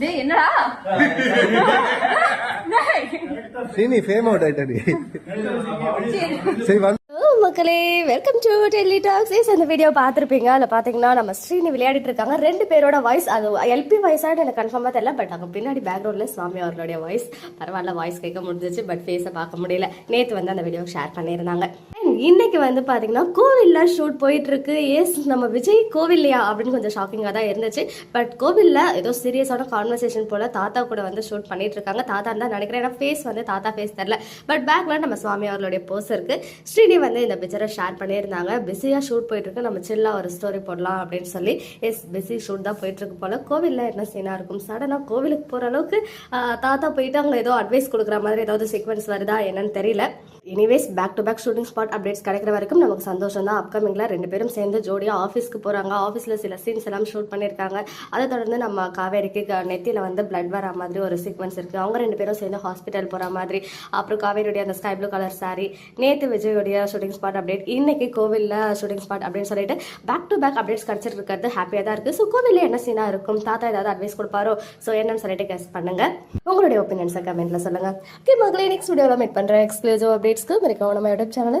டேய் என்னடா? டேய். சீனி ஃபேம் அவுட் ஆயிட்டடி சரி வந்து ஹலோ மக்களே welcome to Delhi talks is அந்த வீடியோ பார்த்துருப்பீங்க. அதில் பார்த்தீங்கன்னா நம்ம ஸ்ரீனி விளையாடிட்டு இருக்காங்க. ரெண்டு பேரோட வாய்ஸ் அது எல்பி வாய்ஸாக எனக்கு கன்ஃபார்மாக தெரியல பட் அங்கே பின்னாடி பேக்ரவுண்டில் சுவாமி அவர்களுடைய வாய்ஸ் பரவாயில்ல வாய்ஸ் கேட்க முடிஞ்சிச்சு பட் ஃபேஸை பார்க்க முடியல. நேற்று வந்து அந்த வீடியோ ஷேர் பண்ணியிருந்தாங்க. இன்னைக்கு வந்து பார்த்தீங்கன்னா கோவிலில் ஷூட் போயிட்டுருக்கு. எஸ் நம்ம விஜய் கோவில்லையா? அப்படின்னு கொஞ்சம் ஷாக்கிங்காக தான் இருந்துச்சு. பட் கோவிலில் ஏதோ சீரியஸான கான்வர்சேஷன் போல் தாத்தா கூட வந்து ஷூட் பண்ணிட்டு இருக்காங்க தாத்தா தான் நினைக்கிறேன். ஏன்னா ஃபேஸ் வந்து தாத்தா ஃபேஸ் தெரில பட் பேக்கில் நம்ம சுவாமி அவர்களுடைய போஸ் இருக்குது ஸ்ரீனி வந்து இந்த பிக்சரை ஷேர் பண்ணியிருந்தாங்க. பிஸியாக ஷூட் போயிட்டு இருக்கு நம்ம சில்லாக ஒரு ஸ்டோரி போடலாம் அப்படின்னு சொல்லி. எஸ் பிஸி ஷூட் தான் போயிட்டுருக்கு போல். கோவிலில் என்ன சீனாக இருக்கும்? சடனாக கோவிலுக்கு போகிற அளவுக்கு தாத்தா போயிட்டு அவங்க ஏதோ அட்வைஸ் கொடுக்குற மாதிரி ஏதாவது சீக்வன்ஸ் வருதா என்னன்னு தெரியல. Anyways back to back shooting spot updates கிடைக்கிற வரைக்கும் நமக்கு சந்தோஷம் தான் அப்கமிங்கில் ரெண்டு பேரும் சேர்ந்து ஜோடியாக ஆஃபீஸ்க்கு போகிறாங்க ஆஃபீஸில் சில சீன்ஸ் எல்லாம் ஷூட் பண்ணியிருக்காங்க. அதை தொடர்ந்து நம்ம காவேரிக்கு க- வந்து பிளட் வர மாதிரி ஒரு சீக்வன்ஸ் இருக்குது அவங்க ரெண்டு பேரும் சேர்ந்து ஹாஸ்பிட்டல் போகிற மாதிரி. அப்புறம் காவேரியுடைய அந்த ஸ்கை ப்ளூ கலர் சாரி நேற்று விஜயோடைய ஷூட்டிங் ஸ்பாட் அப்டேட் இன்னைக்கு கோவிலில் ஷூட்டிங் ஸ்பாட் அப்படின்னு சொல்லிட்டு பேக் டு பேக் அப்டேட்ஸ் கிடச்சிட்டு இருக்கிறது ஹாப்பியாக தான் இருக்குது ஸோ கோவிலில் என்ன சீனாக இருக்கும்? தாத்தா ஏதாவது அட்வைஸ் கொடுப்பாரோ? ஸோ என்னன்னு சொல்லிட்டு கெஸ் பண்ணுங்க. உங்களுடைய ஒப்பீனியன்ஸை கமெண்ட்ல சொல்லுங்க. ஓகே மகளே நெக்ஸ்ட் வீடியோவில் மீட் பண்ணுற எக்ஸ்க்ளூசிவ் அப்டேட்ஸ்க்கு மறக்காம நம்ம யூடியூப் சேனலை